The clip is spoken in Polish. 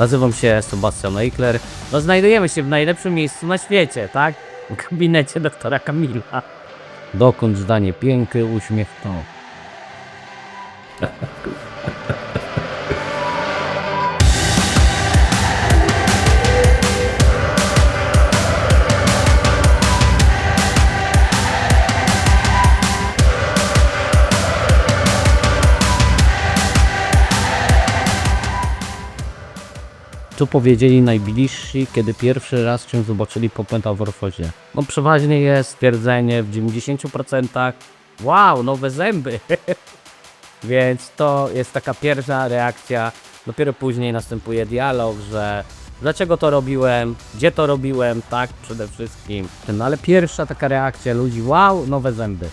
Nazywam się Sebastian Eichler. No znajdujemy się w najlepszym miejscu na świecie, tak? W gabinecie doktora Kamila. Dokąd zdanie piękny uśmiech to. Co powiedzieli najbliżsi, kiedy pierwszy raz cię zobaczyli po metamorfozie? No przeważnie jest stwierdzenie w 90% Wow, nowe zęby! Więc to jest taka pierwsza reakcja. Dopiero później następuje dialog, że dlaczego to robiłem, gdzie to robiłem, tak przede wszystkim. No ale pierwsza taka reakcja ludzi, wow, nowe zęby.